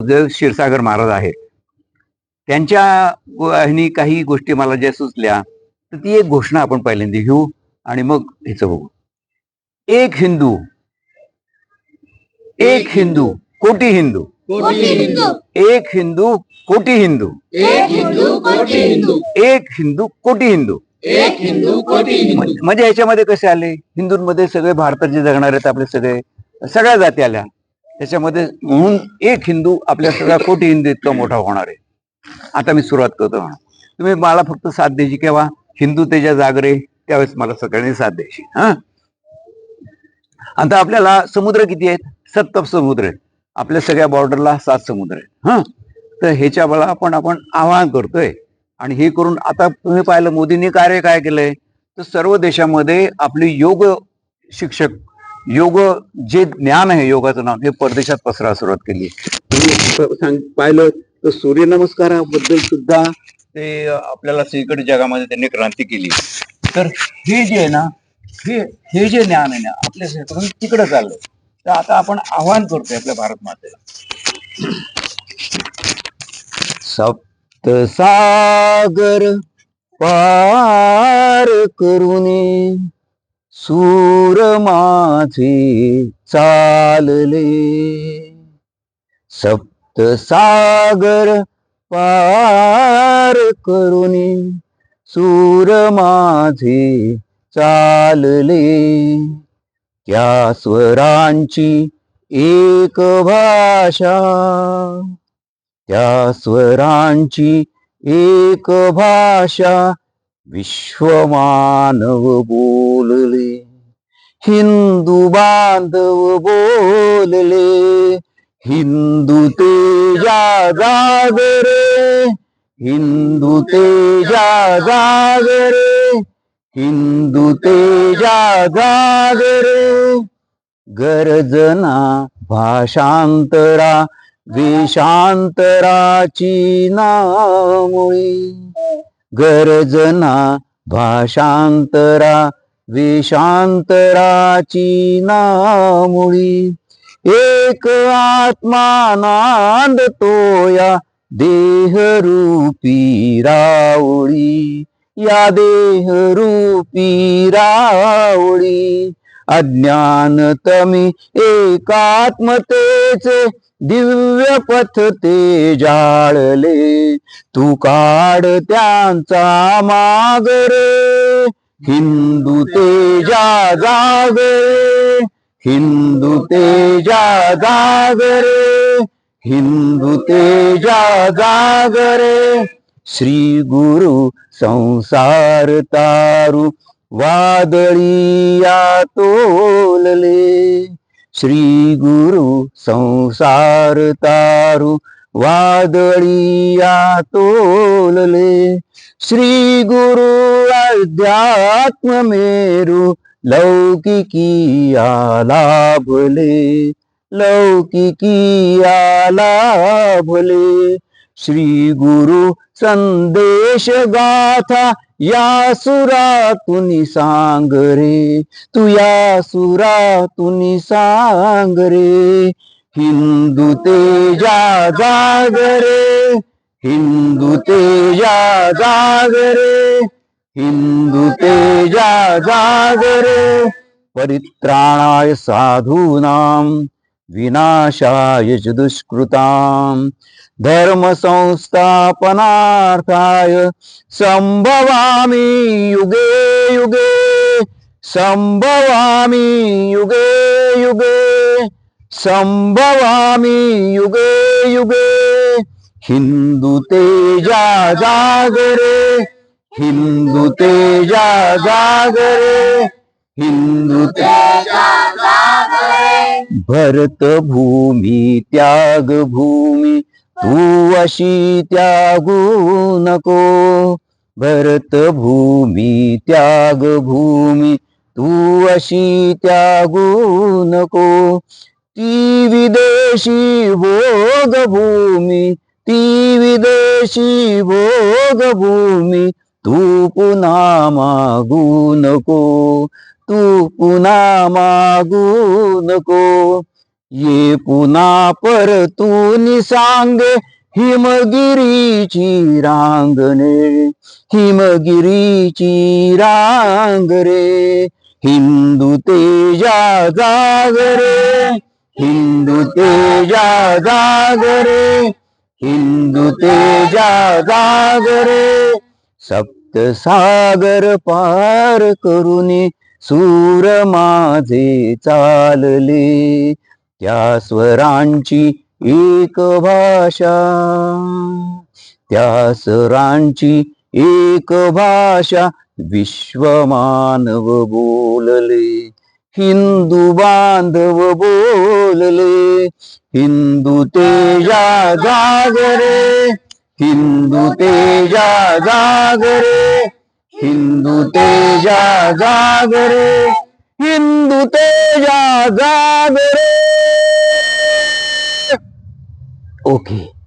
जे क्षीरसागर महाराज आहेत त्यांच्या ह्यानी काही गोष्टी मला ज्या सुचल्या तर ती एक घोषणा आपण पहिल्यांदा घेऊ आणि मग ह्याचं बघू. एक हिंदू एक हिंदू कोटी हिंदू. एक हिंदू कोटी हिंदू. एक हिंदू कोटी हिंदू. एक हिंदू कोटी हिंदू. एक हिंदू कोटी म्हणजे ह्याच्यामध्ये कसे आले? हिंदूंमध्ये सगळे भारतात जे जगणारे आहेत आपले सगळे. सगळ्या जाती आल्या. त्याच्यामध्ये म्हणून एक हिंदू आपल्या सगळ्या कोटी हिंदू इतका मोठा होणार आहे. आता मी सुरुवात करतो म्हणून तुम्ही मला फक्त साथ द्यायची केव्हा? हिंदू तेजा जागरे त्यावेळेस मला सगळ्यांनी साथ द्यायची. हा? आता आपल्याला समुद्र किती आहेत? सत्तर समुद्र आहेत. आपल्या सगळ्या बॉर्डरला सात समुद्र आहेत. हा? तर ह्याच्या बळा आपण आपण आवाहन करतोय. आणि हे करून आता तुम्ही पाहिलं मोदींनी कार्य काय केलंय? तर सर्व देशामध्ये आपले योग शिक्षक योग जे ज्ञान आहे योगाचं नाव हे परदेशात पसरायला सुरुवात केली. तुम्ही पाहिलं तर सूर्यनमस्काराबद्दल सुद्धा ते आपल्याला सगळीकडे जगामध्ये त्यांनी क्रांती केली. तर हे जे आहे ना हे हे जे ज्ञान आहे ना आपल्या शेतातून तिकडे चाललंय. तर आता आपण आव्हान करतोय आपल्या भारत मातेला. सप्त सागर पार करून सूर माझे चालले. सप्त सागर पार करून सूर माझे चालले. त्या स्वरांची एक भाषा त्या स्वरांची एक भाषा विश्वमानव बोलले हिंदू बांधव बोलले हिंदू तेजा जागरे हिंदू तेजा जागरे हिंदू तेजा जागरे गरजना भाषांतरा वेशांतराची नामुळी. गरजना भाषांतरा विषांतराची नामुळी. एक आत्मा नांदतो या देहरूपी रावळी. या देहरूपी रावळी अज्ञान तमी एकात्मतेचे दिव्य पथ ते जाळले. तू काढ त्यांचा मागरे हिंदू तेजा जागरे हिंदू तेजा जागरे हिंदू तेजा जागरे श्री गुरु संसार तारू वादळी या तोलले. श्री गुरु संसार तारू वादळी या तोलले. श्री गुरु अध्यात्म मेरू लौकिकी लाभले लौकिकी लाभले श्री गुरु संदेश गाथा या सुरातुनी सांग रे तू या सुरातुनी सांग रे. हिंदू तेजा जागरे हिंदू तेजा जागरे हिंदू तेजा जागरे परित्राणाय साधूनां विनाशाय च दुष्कृताम् धर्मसंस्थापनार्थाय सम्भवामि युगे युगे सम्भवामि युगे युगे सम्भवामि युगे युगे। हिंदू तेजा जागरे हिंदू तेजा जागरे। हिंदू भरत भूमी त्याग भूमी तू अशी त्यागू नको. भरत भूमी त्याग भूमी तू अशी त्यागू नको. ती विदेशी भोग भूमी ती विदेशी भोग भूमी तू पुन्हा मागू नको तू पुन्हा मागू नको ये पुन्हा परतून सांग हिमगिरीची रांगणे हिमगिरीची रांग रे हिंदू तेजा जागरे हिंदू तेजा जागरे हिंदू तेजा जागरे। सप सागर पार करुनी सूर माझे चालले. त्या स्वरांची एक भाषा त्या स्वरांची एक भाषा विश्वमानव बोलले. हिंदू बांधव बोलले हिंदू तेजा जागरे हिंदू तेजा जागरे हिंदू तेजा जागरे हिंदू तेजा जागरे. ओके.